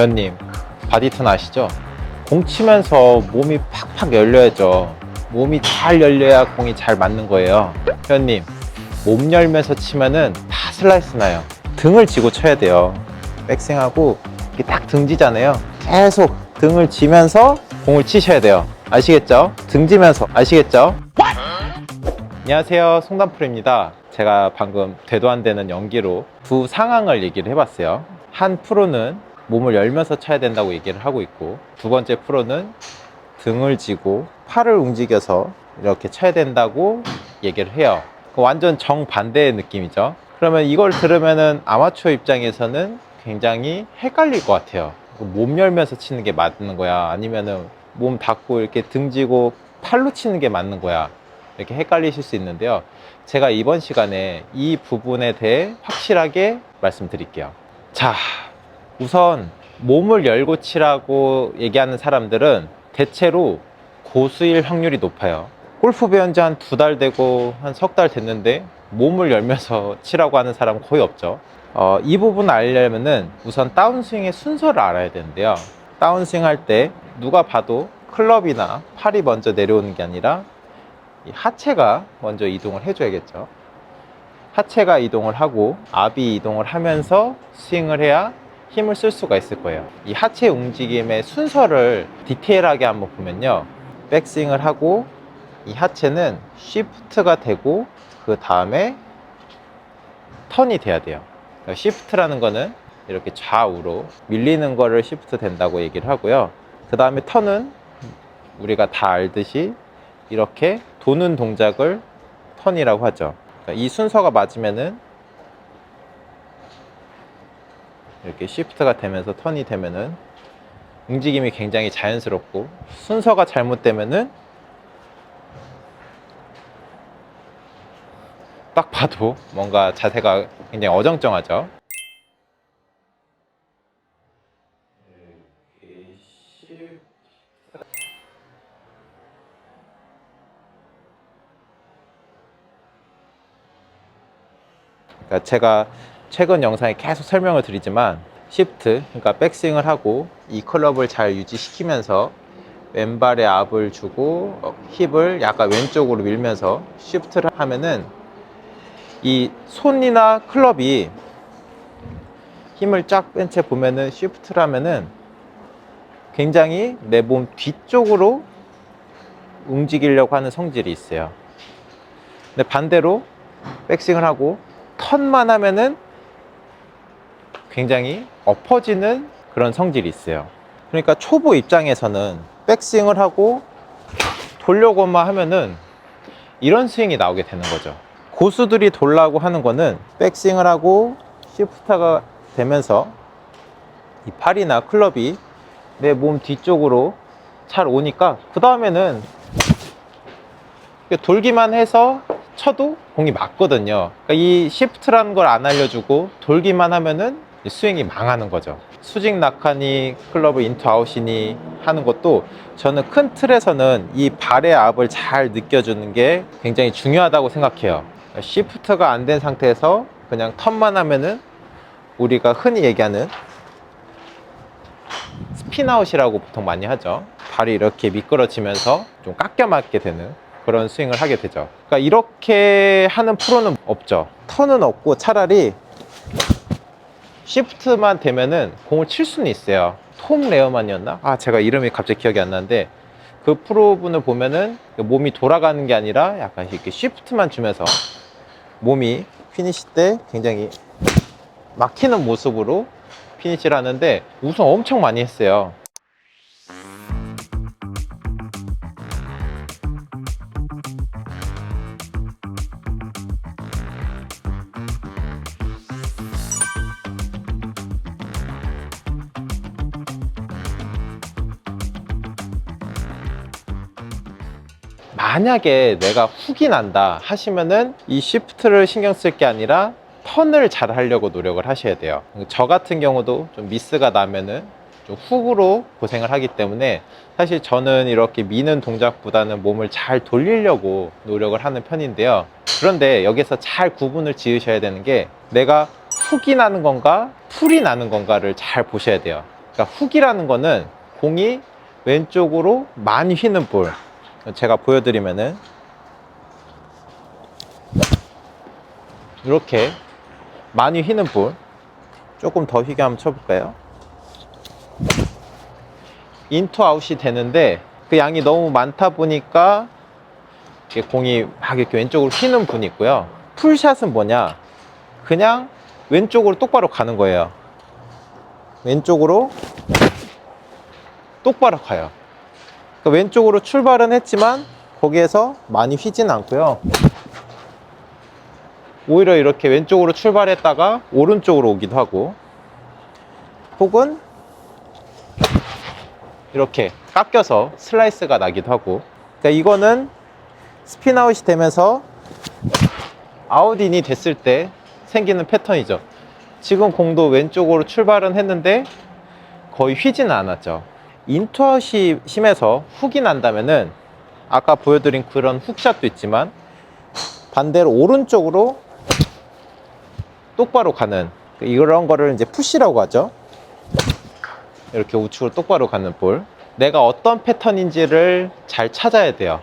회원님 바디턴 아시죠? 공 치면서 몸이 팍팍 열려야죠. 몸이 잘 열려야 공이 잘 맞는 거예요. 회원님 몸 열면서 치면은 다 슬라이스 나요. 등을 쥐고 쳐야 돼요. 백스윙하고 이렇게 딱 등지잖아요. 계속 등을 쥐면서 공을 치셔야 돼요. 아시겠죠? 등지면서 아시겠죠? 안녕하세요. 송단프로입니다. 제가 방금 되도 안 되는 연기로 두 상황을 얘기를 해봤어요. 한 프로는 몸을 열면서 쳐야 된다고 얘기를 하고 있고 두 번째 프로는 등을 쥐고 팔을 움직여서 이렇게 쳐야 된다고 얘기를 해요. 그 완전 정반대의 느낌이죠. 그러면 이걸 들으면은 아마추어 입장에서는 굉장히 헷갈릴 것 같아요. 몸 열면서 치는 게 맞는 거야? 아니면은 몸 닫고 이렇게 등지고 팔로 치는 게 맞는 거야? 이렇게 헷갈리실 수 있는데요. 제가 이번 시간에 이 부분에 대해 확실하게 말씀드릴게요. 자, 우선 몸을 열고 치라고 얘기하는 사람들은 대체로 고수일 확률이 높아요. 골프 배운 지 한 두 달 되고 한 석 달 됐는데 몸을 열면서 치라고 하는 사람은 거의 없죠. 어, 이 부분 알려면은 우선 다운스윙의 순서를 알아야 되는데요. 다운스윙 할 때 누가 봐도 클럽이나 팔이 먼저 내려오는 게 아니라 이 하체가 먼저 이동을 해줘야겠죠. 하체가 이동을 하고 압이 이동을 하면서 스윙을 해야 힘을 쓸 수가 있을 거예요. 이 하체 움직임의 순서를 디테일하게 한번 보면요. 백스윙을 하고 이 하체는 쉬프트가 되고 그 다음에 턴이 돼야 돼요. 그러니까 쉬프트라는 거는 이렇게 좌우로 밀리는 거를 쉬프트 된다고 얘기를 하고요. 그 다음에 턴은 우리가 다 알듯이 이렇게 도는 동작을 턴이라고 하죠. 그러니까 이 순서가 맞으면은 이렇게 시프트가 되면서 턴이 되면은 움직임이 굉장히 자연스럽고 순서가 잘못되면은 딱 봐도 뭔가 자세가 굉장히 어정쩡하죠. 그러니까 제가 최근 영상에 계속 설명을 드리지만 시프트, 그러니까 백스윙을 하고 이 클럽을 잘 유지시키면서 왼발에 압을 주고 어, 힙을 약간 왼쪽으로 밀면서 시프트를 하면은 이 손이나 클럽이 힘을 쫙 뺀 채 보면은 시프트를 하면은 굉장히 내 몸 뒤쪽으로 움직이려고 하는 성질이 있어요. 근데 반대로 백스윙을 하고 턴만 하면은 굉장히 엎어지는 그런 성질이 있어요. 그러니까 초보 입장에서는 백스윙을 하고 돌려고만 하면은 이런 스윙이 나오게 되는 거죠. 고수들이 돌라고 하는 거는 백스윙을 하고 시프트가 되면서 이 팔이나 클럽이 내 몸 뒤쪽으로 잘 오니까 그 다음에는 돌기만 해서 쳐도 공이 맞거든요. 그러니까 이 시프트라는 걸 안 알려주고 돌기만 하면은 스윙이 망하는 거죠. 수직 낙하니 클럽을 인투 아웃이니 하는 것도 저는 큰 틀에서는 이 발의 압을 잘 느껴주는 게 굉장히 중요하다고 생각해요. 시프트가 안 된 상태에서 그냥 턴만 하면은 우리가 흔히 얘기하는 스피나웃이라고 보통 많이 하죠. 발이 이렇게 미끄러지면서 좀 깎여 맞게 되는 그런 스윙을 하게 되죠. 그러니까 이렇게 하는 프로는 없죠. 턴은 없고 차라리 시프트만 되면은 공을 칠 수는 있어요. 톰 레어만이었나? 아, 제가 이름이 갑자기 기억이 안 나는데 그 프로분을 보면은 몸이 돌아가는 게 아니라 약간 이렇게 시프트만 주면서 몸이 피니시 때 굉장히 막히는 모습으로 피니시를 하는데 우승 엄청 많이 했어요. 만약에 내가 훅이 난다 하시면은 이 시프트를 신경 쓸 게 아니라 턴을 잘 하려고 노력을 하셔야 돼요. 저 같은 경우도 좀 미스가 나면은 좀 훅으로 고생을 하기 때문에 사실 저는 이렇게 미는 동작보다는 몸을 잘 돌리려고 노력을 하는 편인데요. 그런데 여기서 잘 구분을 지으셔야 되는 게 내가 훅이 나는 건가 풀이 나는 건가를 잘 보셔야 돼요. 그러니까 훅이라는 거는 공이 왼쪽으로 많이 휘는 볼. 제가 보여드리면은 이렇게 많이 휘는 볼. 조금 더 휘게 한번 쳐볼까요? 인투 아웃이 되는데 그 양이 너무 많다 보니까 공이 막 이렇게 왼쪽으로 휘는 분이 있고요. 풀샷은 뭐냐? 그냥 왼쪽으로 똑바로 가는 거예요. 왼쪽으로 똑바로 가요. 그러니까 왼쪽으로 출발은 했지만 거기에서 많이 휘진 않고요. 오히려 이렇게 왼쪽으로 출발했다가 오른쪽으로 오기도 하고. 혹은 이렇게 깎여서 슬라이스가 나기도 하고. 그러니까 이거는 스피나웃이 되면서 아웃인이 됐을 때 생기는 패턴이죠. 지금 공도 왼쪽으로 출발은 했는데 거의 휘지는 않았죠 인투아웃이 심해서 훅이 난다면은 아까 보여드린 그런 훅샷도 있지만 반대로 오른쪽으로 똑바로 가는 이런 거를 이제 푸시라고 하죠 이렇게 우측으로 똑바로 가는 볼. 내가 어떤 패턴인지를 잘 찾아야 돼요.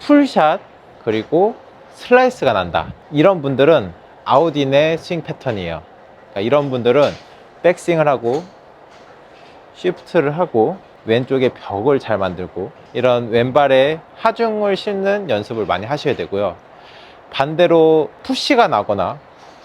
풀샷 그리고 슬라이스가 난다. 이런 분들은 아웃인의 스윙 패턴이에요. 그러니까 이런 분들은 백스윙을 하고 쉬프트를 하고 왼쪽에 벽을 잘 만들고 이런 왼발에 하중을 싣는 연습을 많이 하셔야 되고요. 반대로 푸시가 나거나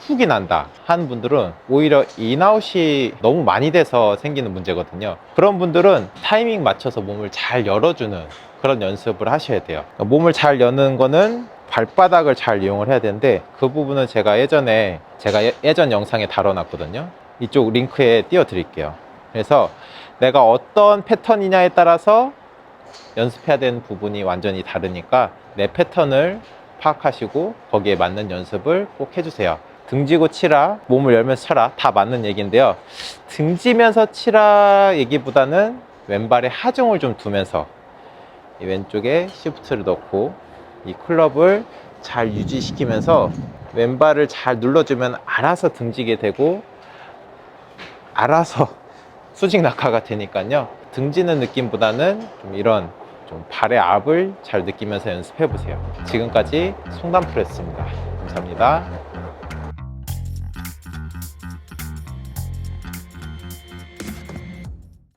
훅이 난다 하는 분들은 오히려 인아웃이 너무 많이 돼서 생기는 문제거든요. 그런 분들은 타이밍 맞춰서 몸을 잘 열어주는 그런 연습을 하셔야 돼요. 그러니까 몸을 잘 여는 거는 발바닥을 잘 이용을 해야 되는데 그 부분은 제가 예전에 제가 예- 예전 영상에 다뤄놨거든요. 이쪽 링크에 띄워 드릴게요. 그래서 내가 어떤 패턴이냐에 따라서 연습해야 되는 부분이 완전히 다르니까 내 패턴을 파악하시고 거기에 맞는 연습을 꼭 해주세요. 등지고 치라, 몸을 열면서 쳐라 다 맞는 얘기인데요. 등지면서 치라 얘기보다는 왼발에 하중을 좀 두면서 이 왼쪽에 시프트를 넣고 이 클럽을 잘 유지시키면서 왼발을 잘 눌러주면 알아서 등지게 되고 알아서 수직 낙하가 되니까요. 등지는 느낌보다는 좀 이런 좀 발의 압을 잘 느끼면서 연습해 보세요. 지금까지 송담프레스입니다. 감사합니다.